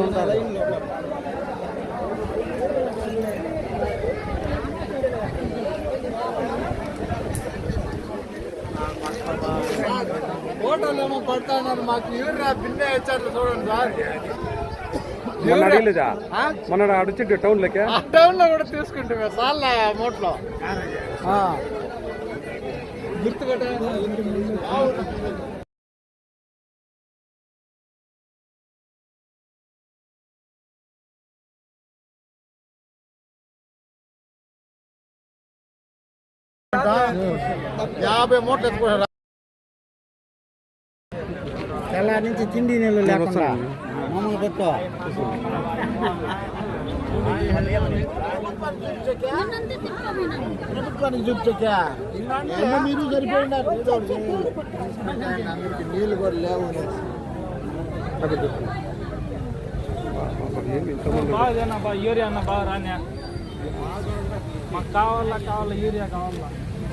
ఫోటోలు పడతాన్నారు మాకు ఎవరు బిన్నే ఇచ్చారు చూడండి సార్. మొన్న అడిగలేదా మొన్న అడిచి టౌన్ లెక్క ఆ టౌన్లో కూడా తీసుకుంటామే సార్ల మూట్లో గుర్తుపెట్టే యాభై మూటలు ఎత్తుకున్నారు తెల్లారి నుంచి తిండి నీళ్ళు లేకుండా. మామూలు పెట్టు. ప్రభుత్వానికి చూపించా మీరు సరిపోయినారు నీళ్ళు కూడా లేవు బాగా యూరియా అన్న బాగా రానే మాకు కావాలా కావాలా యూరియా కావాలా?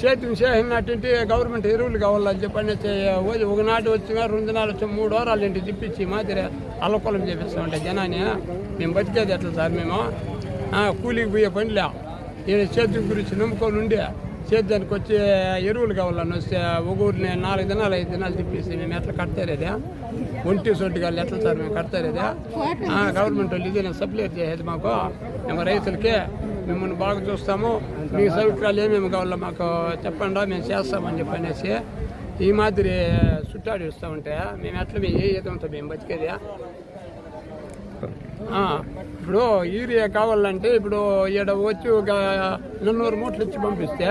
సేద్యం చేసినటువంటి గవర్నమెంట్ ఎరువులు కావాలని చెప్పని ఒకనాటి వచ్చినా రెండు నాలుగు వచ్చి మూడు వారాలు ఇంటికి తిప్పించి మాదిరి అల్లకొలం చేపిస్తామంటే జనాన్ని. మేము బతికేది ఎట్లా సార్ మేము? కూలికి పోయే పనిలే. నేను సేద్యం గురించి నమ్ముకొని ఉండే సేద్యానికి వచ్చి ఎరువులు కావాలని వస్తే ఒక ఊరిని నాలుగు దినాలు ఐదు దినాలు తిప్పేసి మేము ఎట్లా కడతారేదే? ఒంటి సొంటి కాళ్ళు ఎట్లా సార్ మేము కడతారేదే? గవర్నమెంట్ వాళ్ళు ఇదే సప్లై చేసేది మాకు? మేము రైతులకి మిమ్మల్ని బాగా చూస్తాము. మీ సౌకర్యాలు ఏమేమి కావాలో మాకు చెప్పండి మేము చేస్తామని చెప్పనేసి ఈ మాదిరి చుట్టాడు ఇస్తూ ఉంటే మేము ఎట్లా మేము ఏ ఈతంతో మేము బతికేది? ఇప్పుడు యూరియా కావాలంటే ఇప్పుడు ఈడ వచ్చి ఒక నన్నూరు మూటలు ఇచ్చి పంపిస్తే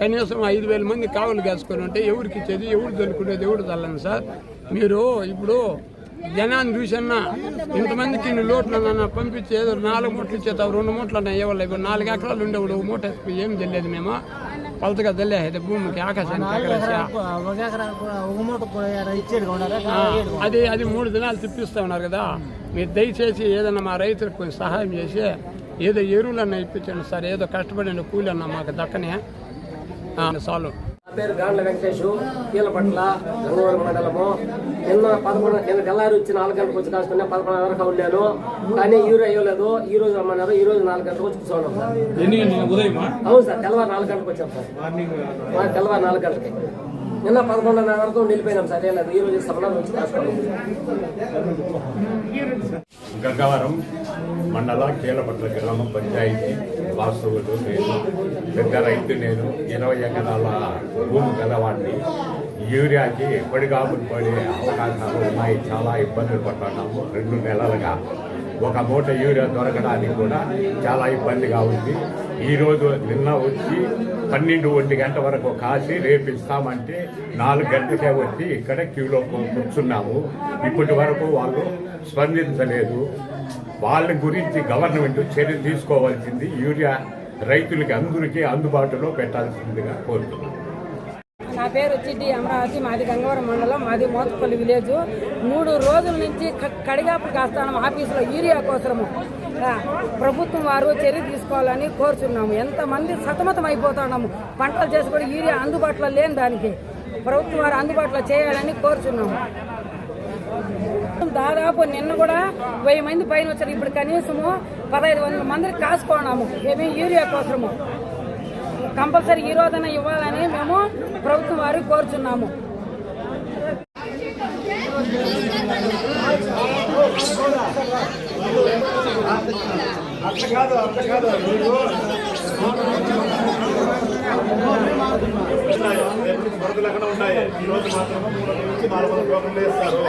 కనీసం ఐదు వేల మంది కావులు కాసుకొని ఉంటే ఎవరికి ఇచ్చేది ఎవరు దొరుకునేది ఎవరు చల్లని సార్? మీరు ఇప్పుడు జనాన్ని చూసన్నా ఇంతమందికి ఇన్ని లోట్లు అన్న పంపించి ఏదో నాలుగు మూటలు ఇచ్చేతావు రెండు మూటలు అన్నా ఇవ్వాలి. ఇప్పుడు నాలుగు ఎకరాలు ఉండేవాడు ఒక మూట ఏం తెలియదు మేము? పలతగా తెలియదు భూమికి ఆకాశానికి అది అది మూడు దినాలు తిప్పిస్తా ఉన్నారు కదా. మీరు దయచేసి ఏదన్నా మా రైతులకు కొంచెం సహాయం చేసి ఏదో ఎరువులన్నా ఇప్పించండి సార్. ఏదో కష్టపడిన కూలి అన్న మాకు దక్కనే. చాలు. పేరు గాండ్ల వెంకటేష్ కీలపట్ల గంగవరం మండలము నిన్న పదకొండు నిన్న తెల్లారి వచ్చి నాలుగు గంటలకు వచ్చి కాసుకున్నా పదకొండు వరకు వెళ్ళాను కానీ యూరియా ఇవ్వలేదు ఈ రోజు రమ్మన్నారు. ఈ రోజు నాలుగు గంటలకు వచ్చి ఉదయమా? అవును సార్ తెల్లవారు నాలుగు గంటలకు వచ్చాం సార్. తెల్లవారు నాలుగు గంటలకి. నిన్న పదకొండున్నర వరకు నిలిపోయినాం సార్. లేదు ఈ రోజు సభలో వచ్చి గంగవరం మండల కీలపట్ల గ్రామ పంచాయతీ వాస్తవులు నేను పెద్ద రైతు నేను ఇరవై ఎకరాల భూమి గలవాడిని. యూరియాకి ఎప్పటికాపు పడే అవకాశాలు ఉన్నాయి. చాలా ఇబ్బందులు పడుతున్నాము. రెండు నెలలుగా ఒక మూట యూరియా దొరకడానికి కూడా చాలా ఇబ్బందిగా ఉంది. ఈరోజు నిన్న వచ్చి పన్నెండు ఒంటి గంట వరకు కాసి రేపు ఇస్తామంటే నాలుగు గంటలకే వచ్చి ఇక్కడ క్యూలో కూర్చున్నాము. ఇప్పటి వరకు వాళ్ళు స్పందించలేదు. వాళ్ళ గురించి గవర్నమెంట్ చర్య తీసుకోవాల్సింది యూరియా రైతులకి అందరికీ అందుబాటులో పెట్టాల్సిందిగా కోరుతున్నాను నా పేరు వచ్చి డి అమరావతి మాది గంగవరం మండలం మాది మోతపల్లి విలేజ్. మూడు రోజుల నుంచి క- కడిగాపు కాస్తానం ఆఫీసులో యూరియా కోసము ప్రభుత్వం వారు చర్య తీసుకోవాలని కోరుచున్నాము. ఎంతమంది సతమతం అయిపోతున్నాము పంటలు చేసి కూడా యూరియా అందుబాటులో లేని దానికి ప్రభుత్వం వారు అందుబాటులో చేయాలని కోరుచున్నాము. దాదాపు నిన్న కూడా వెయ్యి మంది పైన వచ్చారు. ఇప్పుడు కనీసము పదహైదు వందల మందికి కాసుకోనాము ఏమీ యూరియా కోసము కంపల్సరీ ఈ రోజున ఇవ్వాలని మేము ప్రభుత్వం వారు కోరుచున్నాము. వరద లేకుండా ఉన్నాయి ఈ రోజు మాత్రం మూడు వందల నుంచి నాలుగు వందల టోకన్లు ఇస్తారు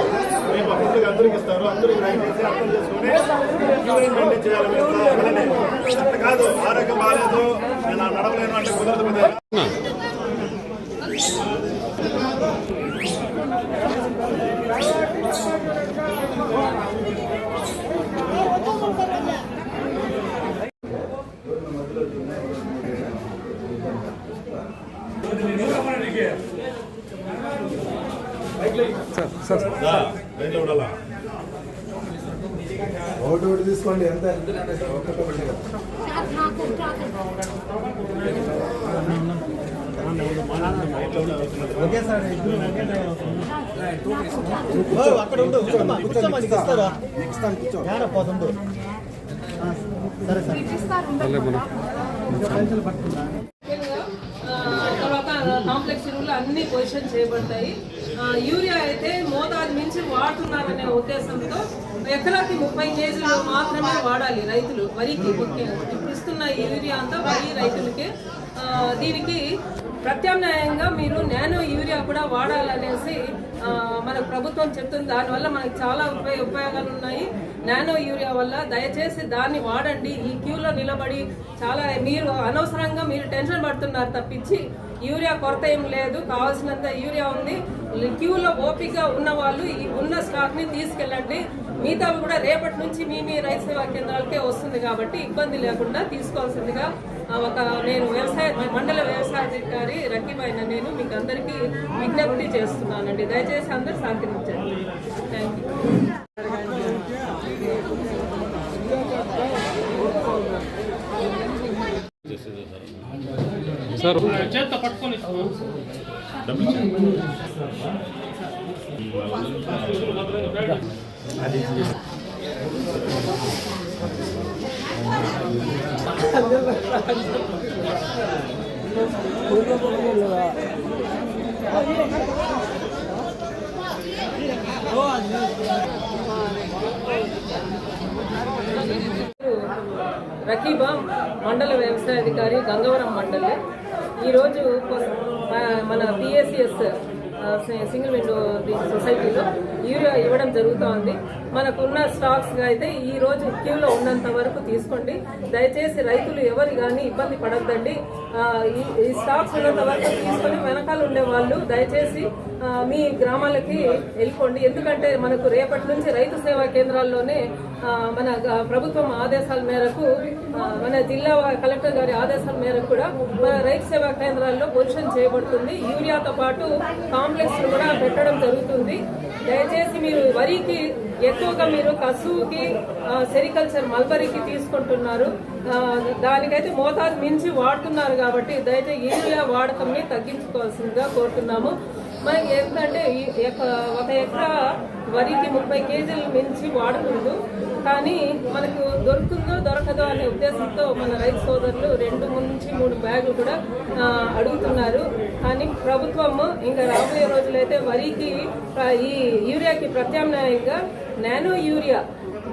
రేపు అభివృద్ధికి అందరికి ఇస్తారు అందరికి దయచేసి అర్థం చేసుకుని క్యూలైన్ మెయింటైన్ చేయాలి మీరు కాదు ఆరోగ్యం బాగాలేదు నేను నడవలేను అంటే కుదరదు మీద రైతులు ఒకటి ఒకటి తీసుకోండి ఎంత? ఓకే సార్ అక్కడ ఉండు కూర్చోమ్మా, నీకు ఇస్తారు? నెక్స్ట్ టైం కూర్చో. ఏడ పోతుండు. సరే సార్. తర్వాత కాంప్లెక్స్ ఎరువులు అన్ని పొజిషన్ చేయబడతాయి. యూరియా అయితే మోతాదు మించి వాడుతున్నారనే ఉద్దేశంతో ఎకరాకి ముప్పై కేజీలు మాత్రమే వాడాలి రైతులు వరికి. ముఖ్యంగా ఇప్పుడు ఇస్తున్న యూరియా అంతా వరి రైతులకే. దీనికి ప్రత్యామ్నాయంగా మీరు నానో యూరియా కూడా వాడాలనేసి మన ప్రభుత్వం చెప్తుంది. దానివల్ల మనకు చాలా ఉపయోగ ఉపయోగాలు ఉన్నాయి. నానో యూరియా వల్ల దయచేసి దాన్ని వాడండి. ఈ క్యూలో నిలబడి చాలా మీరు అనవసరంగా మీరు టెన్షన్ పడుతున్నారు తప్పించి యూరియా కొరత ఏం లేదు కావాల్సినంత యూరియా ఉంది. క్యూలో ఓపిక ఉన్న వాళ్ళు ఈ ఉన్న స్టాక్ని తీసుకెళ్ళండి. మిగతా కూడా రేపటి నుంచి మీ మీ రైతు సేవా కేంద్రాలకే వస్తుంది కాబట్టి ఇబ్బంది లేకుండా తీసుకోవాల్సిందిగా ఒక నేను వ్యవసాయ మండల వ్యవసాయ అధికారి రకీబైన నేను మీకు అందరికీ విజ్ఞప్తి చేస్తున్నానండి. దయచేసి అందరూ సహకరించండి చేత్తో పట్టుకొని ఇస్తాను. రకీబా మండల వ్యవసాయ అధికారి గంగవరం మండలి. ఈరోజు మన పిఎస్సిఎస్ సింగిల్ విండో సొసైటీలో యూరియా ఇవ్వడం జరుగుతోంది. మనకున్న స్టాక్స్ అయితే ఈ రోజు క్యూలో ఉన్నంత వరకు తీసుకోండి. దయచేసి రైతులు ఎవరు కానీ ఇబ్బంది పడద్దండి. ఈ ఈ స్టాక్స్ ఉన్నంత వరకు తీసుకొని వెనకాల ఉండే వాళ్ళు దయచేసి మీ గ్రామాలకి వెళ్ళిపోండి. ఎందుకంటే మనకు రేపటి నుంచి రైతు సేవా కేంద్రాల్లోనే మన ప్రభుత్వం ఆదేశాల మేరకు మన జిల్లా కలెక్టర్ గారి ఆదేశాల మేరకు కూడా మన రైతు సేవా కేంద్రాల్లో పొజిషన్ చేయబడుతుంది. యూరియాతో పాటు కాంప్లెక్స్ కూడా పెట్టడం జరుగుతుంది. దయచేసి మీరు వరికి ఎక్కువగా మీరు కసువుకి సెరికల్చర్ మల్బరీకి తీసుకుంటున్నారు. దానికైతే మోతాదు మించి వాడుతున్నారు కాబట్టి దయచేసి యూరియా వాడకంని తగ్గించుకోవాల్సిందిగా కోరుతున్నాము. మనకి ఏంటంటే ఒక ఎకరా వరికి ముప్పై కేజీలు మించి వాడకూడదు. కానీ మనకు దొరుకుతుందో దొరకదో అనే ఉద్దేశంతో మన రైతు సోదరులు రెండు నుంచి మూడు బ్యాగులు కూడా అడుగుతున్నారు. కానీ ప్రభుత్వము ఇంకా రాబోయే రోజులైతే వరికి ఈ యూరియాకి ప్రత్యామ్నాయంగా నానో యూరియా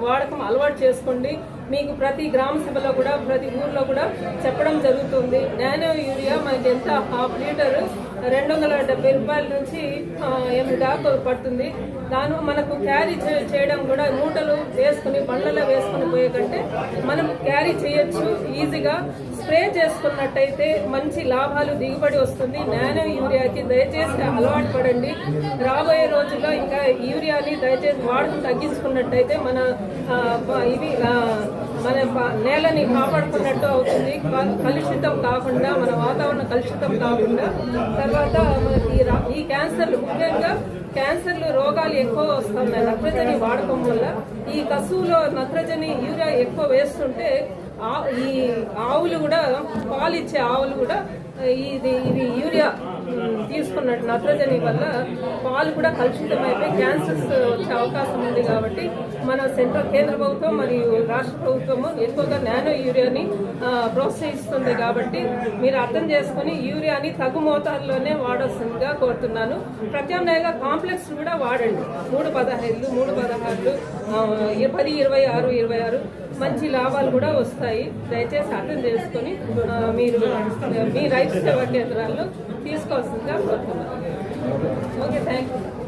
వాడకం అలవాటు చేసుకోండి. మీకు ప్రతి గ్రామ సభలో కూడా ప్రతి ఊర్లో కూడా చెప్పడం జరుగుతుంది. నానో యూరియా మనకి ఎంత హాఫ్ లీటర్? రెండు వందల డెబ్బై రూపాయల నుంచి ఎనిమిది దాకా పడుతుంది. దాని మనకు క్యారీ చేయడం కూడా మూటలు వేసుకుని బండ్లలో వేసుకుని పోయే కంటే మనం క్యారీ చేయొచ్చు ఈజీగా. స్ప్రే చేసుకున్నట్టయితే మంచి లాభాలు దిగుబడి వస్తుంది. నానో యూరియాకి దయచేసి అలవాటు పడండి. రాబోయే రోజుల్లో ఇంకా యూరియాని దయచేసి వాడకం తగ్గించుకున్నట్టయితే మన ఇవి మన నేలని కాపాడుకున్నట్టు అవుతుంది. కలుషితం కాకుండా మన వాతావరణం కలుషితం కాకుండా. తర్వాత మనకి ఈ ఈ క్యాన్సర్లు ముఖ్యంగా క్యాన్సర్లు రోగాలు ఎక్కువ వస్తున్నాయి నత్రజని వాడకం వల్ల ఈ కసువులో నత్రజని యూరియా ఎక్కువ వేస్తుంటే ఈ ఆవులు కూడా పాలు ఇచ్చే ఆవులు కూడా ఇది ఇది యూరియా తీసుకున్నట్టు నత్రజని వల్ల పాలు కూడా కలుషితమైపోయి క్యాన్సర్స్ వచ్చే అవకాశం ఉంది కాబట్టి మన సెంట్రల్ కేంద్ర ప్రభుత్వం మరియు రాష్ట్ర ప్రభుత్వము ఎక్కువగా నానో యూరియాని ప్రోత్సహిస్తుంది కాబట్టి మీరు అర్థం చేసుకుని యూరియాని తగు మోతాదులోనే వాడాల్సిందిగా కోరుతున్నాను. ప్రత్యామ్నాయంగా కాంప్లెక్స్ కూడా వాడండి. మూడు పదహైదు మూడు పదహారులు పది ఇరవై ఆరు ఇరవై ఆరు మంచి లాభాలు కూడా వస్తాయి. దయచేసి అర్థం చేసుకొని మీరు మీ రైతు సేవా కేంద్రాల్లో తీసుకోవాల్సిందిగా కోరుతున్నాను ఓకే థ్యాంక్ యూ